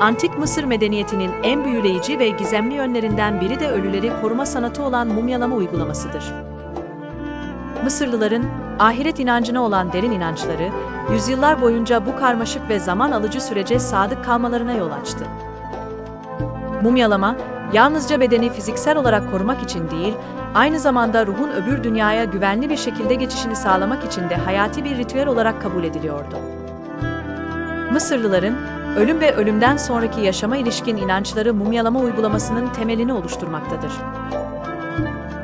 Antik Mısır medeniyetinin en büyüleyici ve gizemli yönlerinden biri de ölüleri koruma sanatı olan mumyalama uygulamasıdır. Mısırlıların ahiret inancına olan derin inançları, yüzyıllar boyunca bu karmaşık ve zaman alıcı sürece sadık kalmalarına yol açtı. Mumyalama, yalnızca bedeni fiziksel olarak korumak için değil, aynı zamanda ruhun öbür dünyaya güvenli bir şekilde geçişini sağlamak için de hayati bir ritüel olarak kabul ediliyordu. Mısırlıların, ölüm ve ölümden sonraki yaşama ilişkin inançları mumyalama uygulamasının temelini oluşturmaktadır.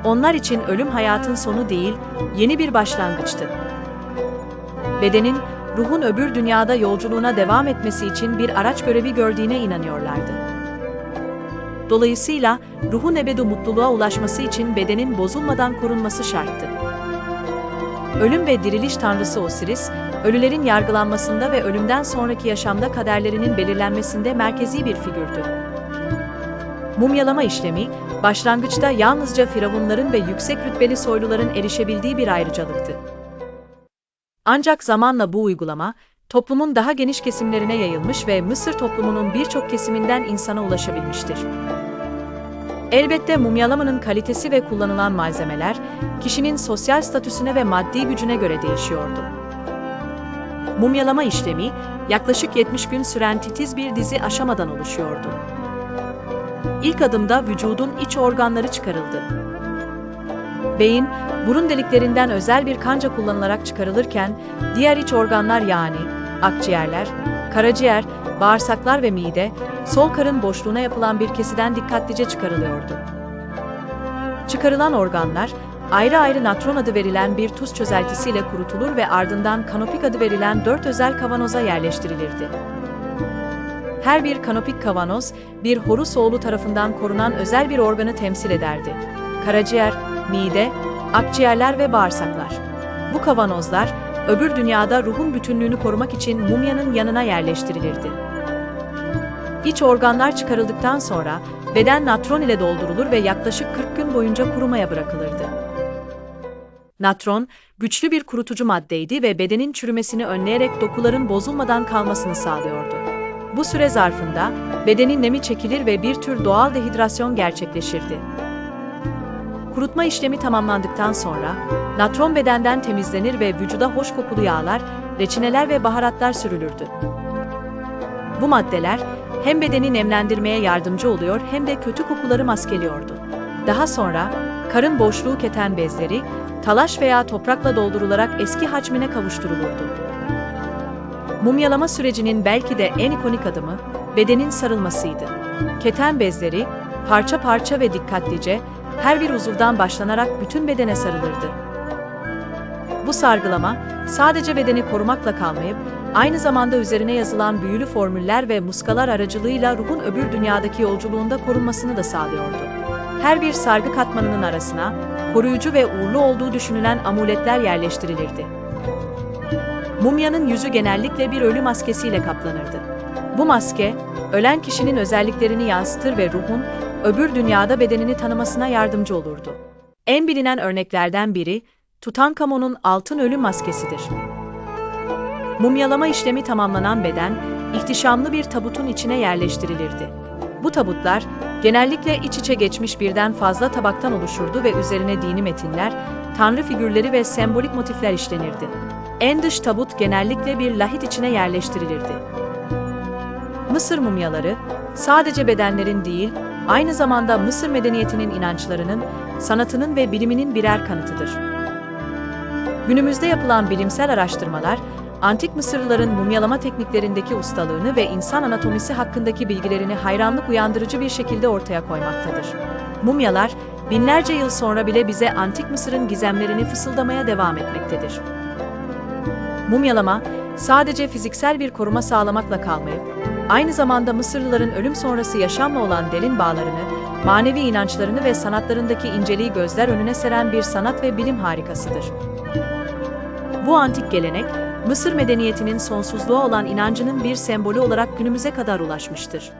Onlar için ölüm hayatın sonu değil, yeni bir başlangıçtı. Bedenin, ruhun öbür dünyada yolculuğuna devam etmesi için bir araç görevi gördüğüne inanıyorlardı. Dolayısıyla ruhun ebedu mutluluğa ulaşması için bedenin bozulmadan korunması şarttı. Ölüm ve diriliş tanrısı Osiris, ölülerin yargılanmasında ve ölümden sonraki yaşamda kaderlerinin belirlenmesinde merkezi bir figürdü. Mumyalama işlemi, başlangıçta yalnızca firavunların ve yüksek rütbeli soyluların erişebildiği bir ayrıcalıktı. Ancak zamanla bu uygulama, toplumun daha geniş kesimlerine yayılmış ve Mısır toplumunun birçok kesiminden insana ulaşabilmiştir. Elbette mumyalamanın kalitesi ve kullanılan malzemeler, kişinin sosyal statüsüne ve maddi gücüne göre değişiyordu. Mumyalama işlemi, yaklaşık 70 gün süren titiz bir dizi aşamadan oluşuyordu. İlk adımda vücudun iç organları çıkarıldı. Beyin, burun deliklerinden özel bir kanca kullanılarak çıkarılırken, diğer iç organlar yani akciğerler, karaciğer, bağırsaklar ve mide, sol karın boşluğuna yapılan bir kesiden dikkatlice çıkarılıyordu. Çıkarılan organlar, ayrı ayrı natron adı verilen bir tuz çözeltisiyle kurutulur ve ardından kanopik adı verilen dört özel kavanoza yerleştirilirdi. Her bir kanopik kavanoz, bir horus oğlu tarafından korunan özel bir organı temsil ederdi. Karaciğer, mide, akciğerler ve bağırsaklar. Bu kavanozlar, öbür dünyada ruhun bütünlüğünü korumak için mumyanın yanına yerleştirilirdi. İç organlar çıkarıldıktan sonra beden natron ile doldurulur ve yaklaşık 40 gün boyunca kurumaya bırakılırdı. Natron, güçlü bir kurutucu maddeydi ve bedenin çürümesini önleyerek dokuların bozulmadan kalmasını sağlıyordu. Bu süre zarfında bedenin nemi çekilir ve bir tür doğal dehidrasyon gerçekleşirdi. Kurutma işlemi tamamlandıktan sonra natron bedenden temizlenir ve vücuda hoş kokulu yağlar, reçineler ve baharatlar sürülürdü. Bu maddeler hem bedeni nemlendirmeye yardımcı oluyor hem de kötü kokuları maskeliyordu. Daha sonra karın boşluğu keten bezleri talaş veya toprakla doldurularak eski hacmine kavuşturulurdu. Mumyalama sürecinin belki de en ikonik adımı bedenin sarılmasıydı. Keten bezleri parça parça ve dikkatlice her bir uzuvdan başlanarak bütün bedene sarılırdı. Bu sargılama sadece bedeni korumakla kalmayıp aynı zamanda üzerine yazılan büyülü formüller ve muskalar aracılığıyla ruhun öbür dünyadaki yolculuğunda korunmasını da sağlıyordu. Her bir sargı katmanının arasına koruyucu ve uğurlu olduğu düşünülen amuletler yerleştirilirdi. Mumyanın yüzü genellikle bir ölü maskesiyle kaplanırdı. Bu maske, ölen kişinin özelliklerini yansıtır ve ruhun öbür dünyada bedenini tanımasına yardımcı olurdu. En bilinen örneklerden biri, Tutankamon'un altın ölü maskesidir. Mumyalama işlemi tamamlanan beden, ihtişamlı bir tabutun içine yerleştirilirdi. Bu tabutlar, genellikle iç içe geçmiş birden fazla tabaktan oluşurdu ve üzerine dini metinler, tanrı figürleri ve sembolik motifler işlenirdi. En dış tabut genellikle bir lahit içine yerleştirilirdi. Mısır mumyaları, sadece bedenlerin değil, aynı zamanda Mısır medeniyetinin inançlarının, sanatının ve biliminin birer kanıtıdır. Günümüzde yapılan bilimsel araştırmalar, Antik Mısırlıların mumyalama tekniklerindeki ustalığını ve insan anatomisi hakkındaki bilgilerini hayranlık uyandırıcı bir şekilde ortaya koymaktadır. Mumyalar, binlerce yıl sonra bile bize Antik Mısır'ın gizemlerini fısıldamaya devam etmektedir. Mumyalama, sadece fiziksel bir koruma sağlamakla kalmayıp, aynı zamanda Mısırlıların ölüm sonrası yaşamla olan derin bağlarını, manevi inançlarını ve sanatlarındaki inceliği gözler önüne seren bir sanat ve bilim harikasıdır. Bu antik gelenek, Mısır medeniyetinin sonsuzluğa olan inancının bir sembolü olarak günümüze kadar ulaşmıştır.